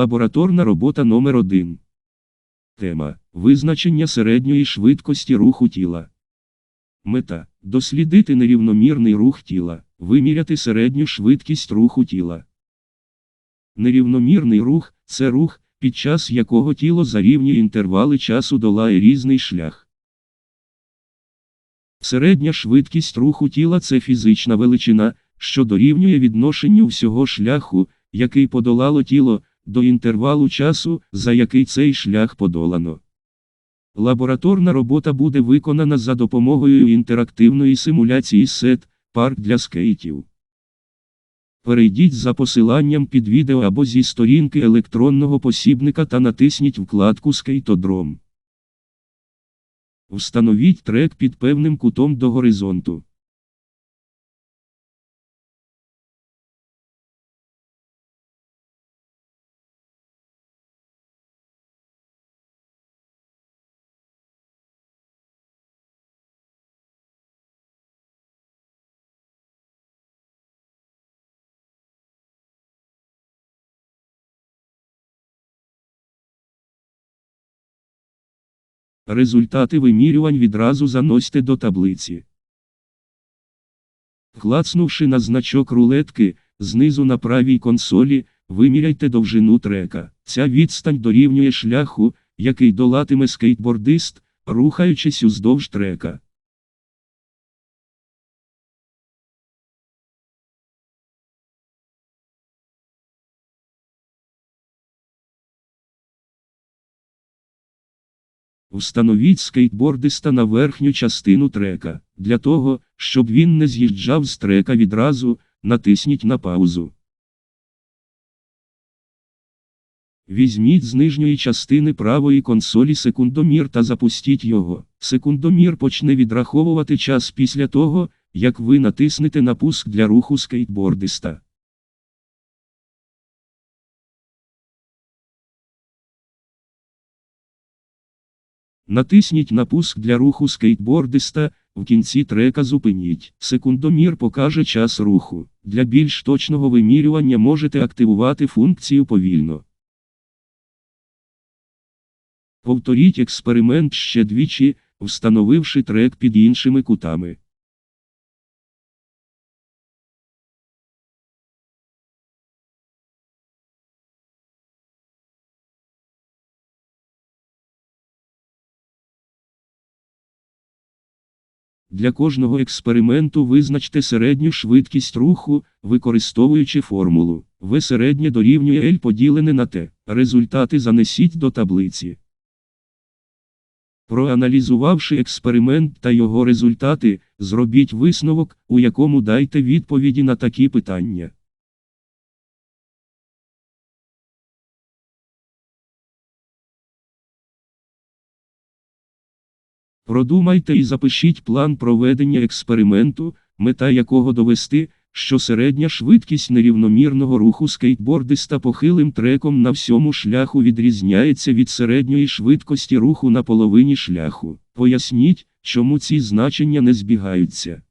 Лабораторна робота номер 1 Тема Визначення середньої швидкості руху тіла. Мета дослідити нерівномірний рух тіла, виміряти середню швидкість руху тіла. Нерівномірний рух це рух, під час якого тіло за рівні інтервали часу долає різний шлях. Середня швидкість руху тіла це фізична величина, що дорівнює відношенню всього шляху, який подолало тіло, до інтервалу часу, за який цей шлях подолано. Лабораторна робота буде виконана за допомогою інтерактивної симуляції сет, парк для скейтів. Перейдіть за посиланням під відео або зі сторінки електронного посібника та натисніть вкладку Скейтодром. Встановіть трек під певним кутом до горизонту. Результати вимірювань відразу заносьте до таблиці. Клацнувши на значок рулетки, знизу на правій консолі, виміряйте довжину трека. Ця відстань дорівнює шляху, який долатиме скейтбордист, рухаючись уздовж трека. Встановіть скейтбордиста на верхню частину трека. Для того, щоб він не з'їжджав з трека відразу, натисніть на паузу. Візьміть з нижньої частини правої консолі секундомір та запустіть його. Секундомір почне відраховувати час після того, як ви натиснете на пуск для руху скейтбордиста. Натисніть на пуск для руху скейтбордиста, в кінці трека зупиніть. Секундомір покаже час руху. Для більш точного вимірювання можете активувати функцію повільно. Повторіть експеримент ще двічі, встановивши трек під іншими кутами. Для кожного експерименту визначте середню швидкість руху, використовуючи формулу. В середнє дорівнює L поділене на T. Результати занесіть до таблиці. Проаналізувавши експеримент та його результати, зробіть висновок, у якому дайте відповіді на такі питання. Продумайте і запишіть план проведення експерименту, мета якого довести, що середня швидкість нерівномірного руху скейтбордиста похилим треком на всьому шляху відрізняється від середньої швидкості руху на половині шляху. Поясніть, чому ці значення не збігаються.